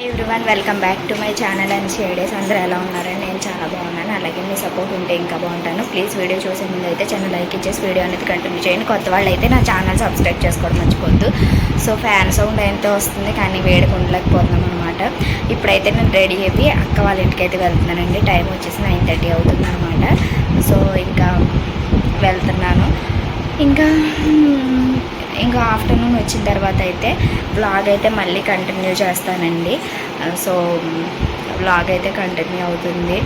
Everyone welcome back to my channel and షేడేస్ అందరూ ఎలా ఉన్నారని నేను చాలా బాగున్నాను. అలాగే మీ సపోర్ట్ ఉంటే ఇంకా బాగుంటాను. ప్లీజ్ వీడియో చూసే ముందు అయితే ఛానల్ లైక్ ఇచ్చేసి వీడియో అనేది కంటిన్యూ చేయండి. కొత్త వాళ్ళు అయితే నా ఛానల్ సబ్స్క్రైబ్ చేసుకోవడం మర్చిపోద్దు సో ఫ్యాన్ సౌండ్ ఎంతో వస్తుంది కానీ వేడికి ఉండలేకపోతున్నాం అనమాట ఇప్పుడైతే నేను రెడీ అయిపోయి అక్క వాళ్ళ ఇంటికి అయితే వెళ్తున్నానండి. టైం వచ్చేసి నైన్ థర్టీ అవుతుంది అనమాట సో ఇంకా వెళ్తున్నాను. ఇంకా ఇంకా ఆఫ్టర్నూన్ వచ్చిన తర్వాత అయితే వ్లాగ్ అయితే మళ్ళీ కంటిన్యూ చేస్తానండి. సో వ్లాగ్ అయితే కంటిన్యూ అవుతుంది.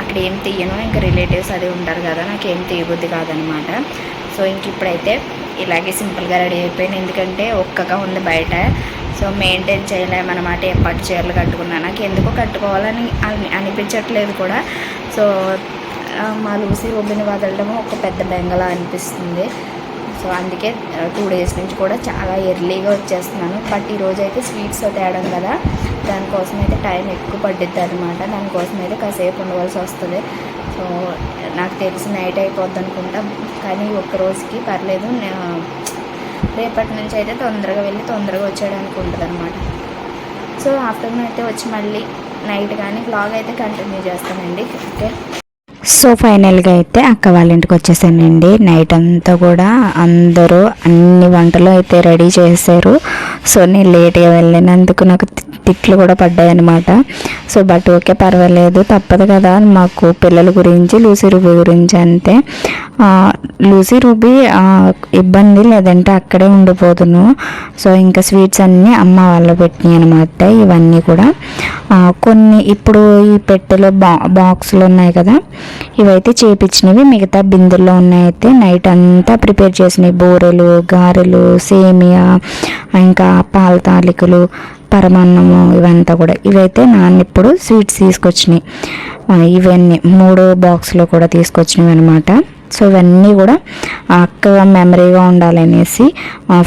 అక్కడ ఏం తీయను ఇంకా రిలేటివ్స్ అది ఉంటారు కదా నాకు ఏం తీయబుద్ధి కాదనమాట. సో ఇంక ఇప్పుడైతే ఇలాగే సింపుల్గా రెడీ అయిపోయాను ఎందుకంటే ఒక్కగా ఉంది బయట. సో మెయింటైన్ చేయలేమన్నమాట. ఎప్పటి చీరలు కట్టుకున్నా. నాకు ఎందుకో కట్టుకోవాలని అని అనిపించట్లేదు కూడా. సో మా లూసి రూబిని వదలడము ఒక పెద్ద బెంగలా అనిపిస్తుంది. సో అందుకే టూ డేస్ నుంచి కూడా చాలా ఎర్లీగా వచ్చేస్తున్నాను. బట్ ఈరోజు అయితే స్వీట్స్ తేడం కదా దానికోసం అయితే టైం ఎక్కువ పడ్డిద్ది అనమాట దానికోసం అయితే కాసేపు ఉండవలసి వస్తుంది. సో నాకు తెలిసి నైట్ అయిపోద్ది అనుకుంటా. కానీ ఒక్క రోజుకి పర్లేదు. రేపటి నుంచి అయితే తొందరగా వెళ్ళి తొందరగా వచ్చేయడానికి ఉంటుంది అనమాట సో ఆఫ్టర్నూన్ అయితే వచ్చి మళ్ళీ నైట్ కానీ బ్లాగ్ అయితే కంటిన్యూ చేస్తానండి. ఓకే? సో ఫైనల్గా అయితే అక్క వాళ్ళ ఇంటికి వచ్చేసానండి. నైట్ అంతా కూడా అందరూ అన్ని వంటలు అయితే రెడీ చేశారు. సో నేను లేట్గా వెళ్ళినందుకు నాకు తిట్లు కూడా పడ్డాయి అనమాట సో బట్ ఓకే పర్వాలేదు. తప్పదు కదా. మాకు పిల్లల గురించి లూసీ రూబీ గురించి అంతే. లూసీ రూబీ ఇబ్బంది లేదంటే అక్కడే ఉండిపోదును. సో ఇంకా స్వీట్స్ అన్నీ అమ్మ వాళ్ళు పెట్టినాయి అనమాట ఇవన్నీ కూడా. కొన్ని ఇప్పుడు ఈ పెట్టెలో బా బాక్సులు ఉన్నాయి కదా. ఇవైతే చేపించినవి మిగతా బిందెల్లో అయితే నైట్ అంతా ప్రిపేర్ చేసినవి. బూరెలు గారెలు సేమియా ఇంకా పాల తాలికలు పరమాన్నము ఇవంతా కూడా. ఇవైతే నాన్న ఇప్పుడు స్వీట్స్ తీసుకొచ్చినాయి. ఇవన్నీ మూడు బాక్స్లో కూడా తీసుకొచ్చినవి అనమాట సో ఇవన్నీ కూడా అక్కగా అక్క మెమరీగా ఉండాలనేసి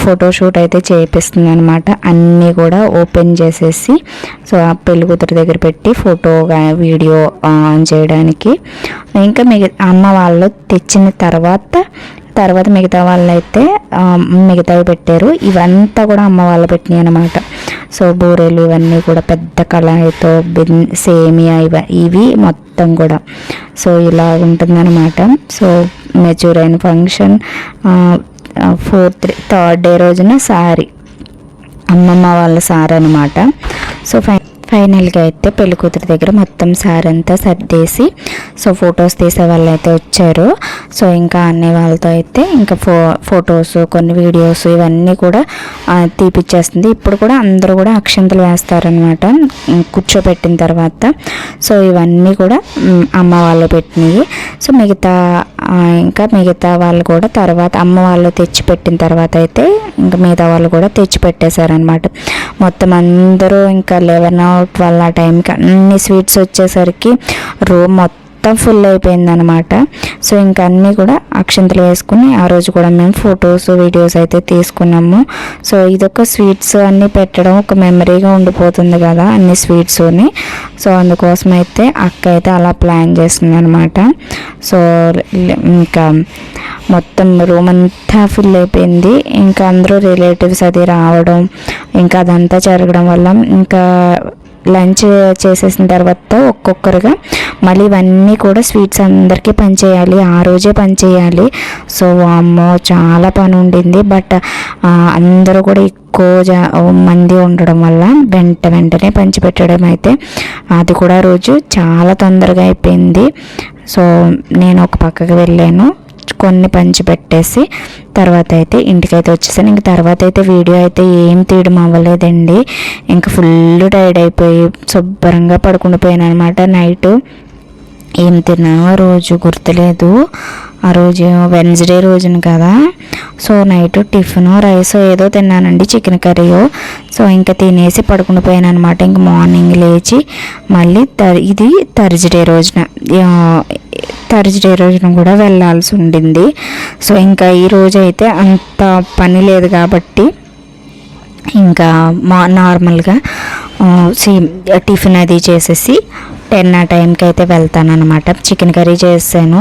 ఫోటోషూట్ అయితే చేపిస్తుంది అనమాట అన్నీ కూడా ఓపెన్ చేసేసి సో ఆ పెళ్ళి కూతురు దగ్గర పెట్టి ఫోటో వీడియో ఆన్ చేయడానికి. ఇంకా మిగతా అమ్మ వాళ్ళు తెచ్చిన తర్వాత తర్వాత మిగతా వాళ్ళు అయితే మిగతావి పెట్టారు. ఇవంతా కూడా అమ్మ వాళ్ళు పెట్టినాయి అనమాట సో బూరెలు ఇవన్నీ కూడా పెద్ద కళాయితో బిన్ సేమియా ఇవ ఇవి మొత్తం కూడా. సో ఇలా ఉంటుందన్నమాట. సో మెచ్యూర్ అయిన ఫంక్షన్ ఫోర్త్ థర్డ్ డే రోజున సారీ. అమ్మమ్మ వాళ్ళ సారీ అనమాట సో ఫైన్ ఫైనల్గా అయితే పెళ్ళి కూతురు దగ్గర మొత్తం సార్ అంతా సర్దేసి సో ఫొటోస్ తీసే వాళ్ళు అయితే వచ్చారు. సో ఇంకా అన్నయ్య వాళ్ళతో అయితే ఇంకా ఫో ఫొటోస్ కొన్ని వీడియోస్ ఇవన్నీ కూడా తీపిచ్చేస్తుంది. ఇప్పుడు కూడా అందరూ కూడా అక్షంతలు వేస్తారనమాట కూర్చోబెట్టిన తర్వాత. సో ఇవన్నీ కూడా అమ్మ వాళ్ళు పెట్టినవి. సో మిగతా ఇంకా మిగతా వాళ్ళు కూడా తర్వాత అమ్మ వాళ్ళు తెచ్చి పెట్టిన తర్వాత అయితే ఇంకా మిగతా వాళ్ళు కూడా తెచ్చి పెట్టేశారనమాట మొత్తం అందరూ ఇంకా లెవెన్ ట్వెల్వ్ ఆ టైంకి అన్ని స్వీట్స్ వచ్చేసరికి రూమ్ మొత్తం ఫుల్ అయిపోయిందనమాట సో ఇంకా అన్నీ కూడా అక్షంతలు వేసుకుని ఆ రోజు కూడా మేము ఫొటోస్ వీడియోస్ అయితే తీసుకున్నాము. సో ఇదొక స్వీట్స్ అన్నీ పెట్టడం ఒక మెమరీగా ఉండిపోతుంది కదా అన్ని స్వీట్స్ని సో అందుకోసం అయితే అక్క అయితే అలా ప్లాన్ చేసింది అనమాట సో ఇంకా మొత్తం రూమ్ అంతా ఫుల్ అయిపోయింది. ఇంకా అందరూ రిలేటివ్స్ అది రావడం ఇంకా అదంతా జరగడం వల్ల ఇంకా లంచ్ చేసేసిన తర్వాత ఒక్కొక్కరుగా మళ్ళీ ఇవన్నీ కూడా స్వీట్స్ అందరికీ పనిచేయాలి ఆ రోజే పనిచేయాలి. సో అమ్మో చాలా పని ఉండింది. బట్ అందరూ కూడా ఎక్కువ మంది ఉండడం వల్ల వెంట వెంటనే పంచిపెట్టడం అయితే అది కూడా రోజు చాలా తొందరగా అయిపోయింది. సో నేను ఒక పక్కకి వెళ్ళాను. కొన్ని పంచి పెట్టేసి తర్వాత అయితే ఇంటికైతే వచ్చేసాను. ఇంక తర్వాత అయితే వీడియో అయితే ఏం తీయడం అవ్వలేదండి. ఇంకా ఫుల్ టైర్డ్ అయిపోయి శుభ్రంగా పడుకుండిపోయాను అనమాట నైట్ ఏం తిన్నాను ఆ రోజు గుర్తులేదు. ఆ రోజు వెన్స్డే రోజున కదా. సో నైట్ టిఫిన్ రైస్ ఏదో తిన్నానండి చికెన్ కర్రీయో. సో ఇంకా తినేసి పడుకుండిపోయాను అనమాట ఇంక మార్నింగ్ లేచి మళ్ళీ ఇది థర్స్డే రోజున. థర్స్డే రోజున కూడా వెళ్ళాల్సి ఉండింది. సో ఇంకా ఈ రోజు అయితే అంత పని లేదు కాబట్టి ఇంకా మా నార్మల్గా సేమ్ టిఫిన్ అది చేసేసి టెన్ ఆ టైంకి అయితే వెళ్తాను అనమాట చికెన్ కర్రీ చేసాను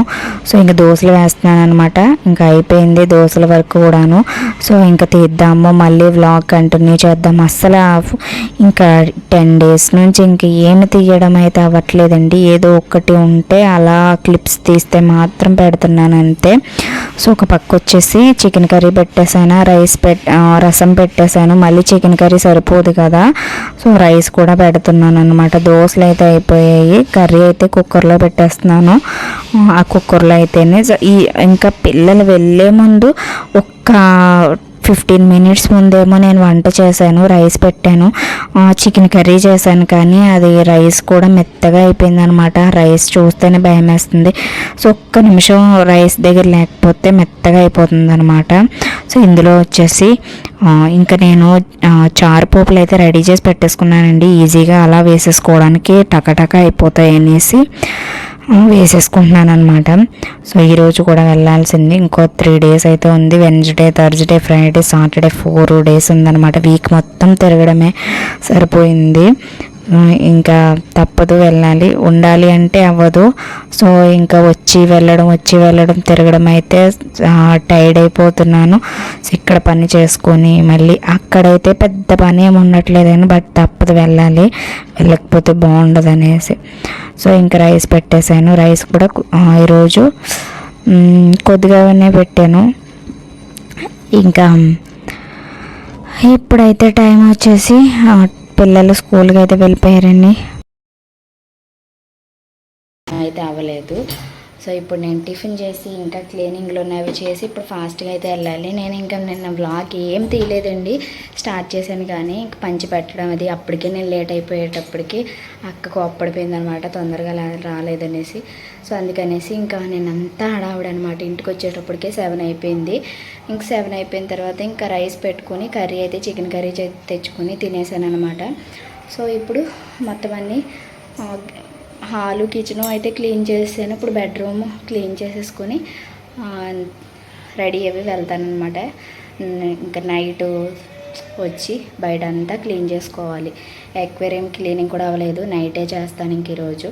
సో ఇంకా దోశలు వేస్తున్నాను అనమాట ఇంకా అయిపోయింది దోశల వరకు కూడాను. సో ఇంకా తీద్దాము మళ్ళీ వ్లాగ్ కంటిన్యూ చేద్దాం. అస్సలు ఇంకా టెన్ డేస్ నుంచి ఇంక ఏమి తీయడం అయితే అవ్వట్లేదండి. ఏదో ఒక్కటి ఉంటే అలా క్లిప్స్ తీస్తే మాత్రం పెడుతున్నాను అంతే సో ఒక పక్క వచ్చేసి చికెన్ కర్రీ పెట్టేశాను రైస్ పెట్ రసం పెట్టేశాను. మళ్ళీ చికెన్ కర్రీ సరిపోదు కదా. సో రైస్ కూడా పెడుతున్నాను అనమాట దోశలు అయితే అయిపోయాయి. కర్రీ అయితే కుక్కర్లో పెట్టేస్తున్నాను. ఆ కుక్కర్లో అయితేనే సో ఈ ఇంకా పిల్లలు వెళ్ళే ముందు ఒక్క ఫిఫ్టీన్ మినిట్స్ ముందేమో నేను వంట చేశాను రైస్ పెట్టాను. చికెన్ కర్రీ చేశాను కానీ అది రైస్ కూడా మెత్తగా అయిపోయింది అనమాట రైస్ చూస్తేనే భయం వేస్తుంది సో ఒక్క నిమిషం రైస్ దగ్గర లేకపోతే మెత్తగా అయిపోతుంది అనమాట సో ఇందులో వచ్చేసి ఇంకా నేను చారు పోపులు అయితే రెడీ చేసి పెట్టేసుకున్నానండి. ఈజీగా అలా వేసేసుకోవడానికి టకటక అయిపోతాయి అనేసి. వేసేసుకుంటున్నాను అనమాట సో ఈరోజు కూడా వెళ్ళాల్సింది. ఇంకో త్రీ డేస్ అయితే ఉంది. Wednesday Thursday Friday Saturday four days ఉందనమాట వీక్ మొత్తం తిరగడమే సరిపోయింది. ఇంకా తప్పదు వెళ్ళాలి. ఉండాలి అంటే అవ్వదు. సో ఇంకా వచ్చి వెళ్ళడం వచ్చి వెళ్ళడం తిరగడం అయితే టైర్డ్ అయిపోతున్నాను. ఇక్కడ పని చేసుకొని మళ్ళీ అక్కడైతే పెద్ద పని ఏమి ఉండట్లేదని బట్ తప్పదు వెళ్ళాలి. వెళ్ళకపోతే బాగుండదు అనేసి. సో ఇంకా రైస్ పెట్టేశాను. రైస్ కూడా ఈరోజు కొద్దిగానే పెట్టాను. ఇంకా ఇప్పుడైతే టైం వచ్చేసి పిల్లలు స్కూల్కి అయితే వెళ్ళిపోయారండి. అయితే అవ్వలేదు. సో ఇప్పుడు నేను టిఫిన్ చేసి ఇంకా క్లీనింగ్లో ఉన్నవి చేసి ఇప్పుడు ఫాస్ట్గా అయితే వెళ్ళాలి. నేను ఇంకా నిన్న బ్లాగ్ ఏం తీయలేదండి. స్టార్ట్ చేశాను కానీ ఇంక పంచి పెట్టడం అది అప్పటికే నేను లేట్ అయిపోయేటప్పటికి అక్క కోప్పడిపోయింది అనమాట తొందరగా రాలేదనేసి. సో అందుకనేసి ఇంకా నేను అంతా హడావుడి అనమాట. ఇంటికి వచ్చేటప్పటికే సెవెన్ అయిపోయింది. ఇంక సెవెన్ అయిపోయిన తర్వాత ఇంకా రైస్ పెట్టుకొని కర్రీ అయితే చికెన్ కర్రీ తెచ్చుకొని తినేసాను అనమాట సో ఇప్పుడు మొత్తం అన్నీ హాలు కిచెను అయితే క్లీన్ చేసాను ఇప్పుడు బెడ్రూమ్ క్లీన్ చేసేసుకొని రెడీ అవి వెళ్తానమాట ఇంకా నైట్ వచ్చి బయట అంతా క్లీన్ చేసుకోవాలి. ఎక్వేరియం క్లీనింగ్ కూడా అవ్వలేదు. నైటే చేస్తాను ఇంక ఈరోజు.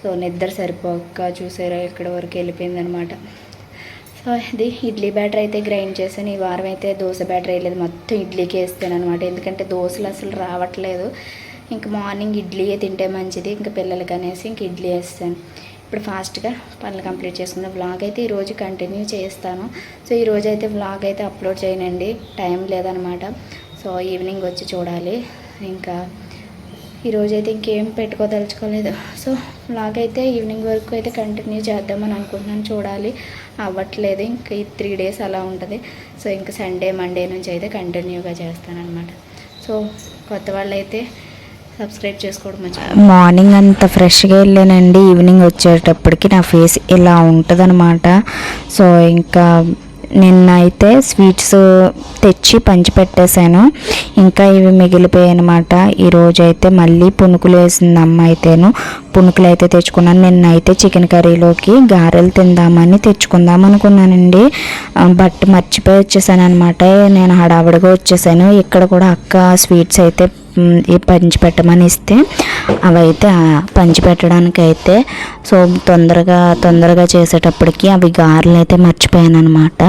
సో నిద్ర సరిపోక చూసారా ఇక్కడ వరకు వెళ్ళిపోయిందనమాట సో ఇది ఇడ్లీ బ్యాటర్ అయితే గ్రైండ్ చేశాను. ఈ వారం అయితే దోశ బ్యాటర్ వేయలేదు. మొత్తం ఇడ్లీకి వేస్తాను అనమాట ఎందుకంటే దోశలు అసలు రావట్లేదు. ఇంక మార్నింగ్ ఇడ్లీయే తింటే మంచిది. ఇంకా పిల్లలకి అనేసి ఇంక ఇడ్లీ వేస్తాను. ఇప్పుడు ఫాస్ట్గా పనులు కంప్లీట్ చేసుకుందాం. వ్లాగ్ అయితే ఈరోజు కంటిన్యూ చేస్తాను. సో ఈరోజు అయితే వ్లాగ్ అయితే అప్లోడ్ చేయనండి. టైం లేదనమాట. సో ఈవినింగ్ వచ్చి చూడాలి. ఇంకా ఈరోజు అయితే ఇంకేం పెట్టుకోదలుచుకోలేదు. సో వ్లాగ్ అయితే ఈవినింగ్ వరకు అయితే కంటిన్యూ చేద్దామని అనుకుంటున్నాను. చూడాలి. అవ్వట్లేదు. ఇంకా ఈ త్రీ డేస్ అలా ఉంటుంది. సో ఇంకా సండే మండే నుంచి అయితే కంటిన్యూగా చేస్తానన్నమాట. సో కొత్త వాళ్ళు అయితే సబ్స్క్రైబ్ చేసుకోవడం మార్నింగ్ అంత ఫ్రెష్గా వెళ్ళానండి. ఈవినింగ్ వచ్చేటప్పటికి నా ఫేస్ ఇలా ఉంటుందన్నమాట. సో ఇంకా నిన్న అయితే స్వీట్స్ తెచ్చి పంచిపెట్టేశాను ఇంకా ఇవి మిగిలిపోయాయి అనమాట ఈరోజు అయితే మళ్ళీ పునుకులు వేసింది అమ్మ అయితేను. పునుకులు అయితే తెచ్చుకున్నాను. నిన్న అయితే చికెన్ కర్రీలోకి గారెలు తిందామని తెచ్చుకుందాం అనుకున్నానండి. బట్ మర్చిపోయి వచ్చేసాను అనమాట నేను హడావిడిగా వచ్చేసాను. ఇక్కడ కూడా అక్క స్వీట్స్ అయితే ఈ పంచి పెట్టమని ఇస్తే అవైతే ఆ పంచి పెట్టడానికి అయితే సో తొందరగా తొందరగా చేసేటప్పటికి అవి గారెలు అయితే మర్చిపోయాను అనమాట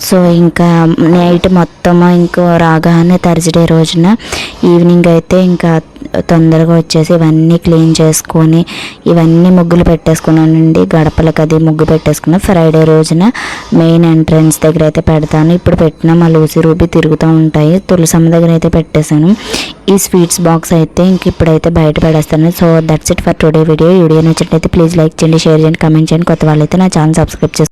సో ఇంకా నైట్ మొత్తం ఇంకో రాగానే థర్స్డే రోజున ఈవినింగ్ అయితే ఇంకా తొందరగా వచ్చేసి ఇవన్నీ క్లీన్ చేసుకొని ఇవన్నీ ముగ్గులు పెట్టేసుకున్నానండి. గడపలకు అది ముగ్గు పెట్టేసుకున్నా. ఫ్రైడే రోజున మెయిన్ ఎంట్రన్స్ దగ్గర అయితే పెడతాను. ఇప్పుడు పెట్టిన మా లూసి రూబీ తిరుగుతూ ఉంటాయి. తులసమ్మ దగ్గర అయితే పెట్టేశాను. ఈ స్వీట్స్ బాక్స్ అయితే ఇంక ఇప్పుడైతే బయట పడేస్తాను. So that's it for today video video నచ్చినట్లయితే ప్లీజ్ లైక్ చేయండి షేర్ చేయండి కమెంట్ చేయండి. కొత్త వాళ్ళైతే నా ఛానల్ సబ్స్క్రైబ్ చేసుకోండి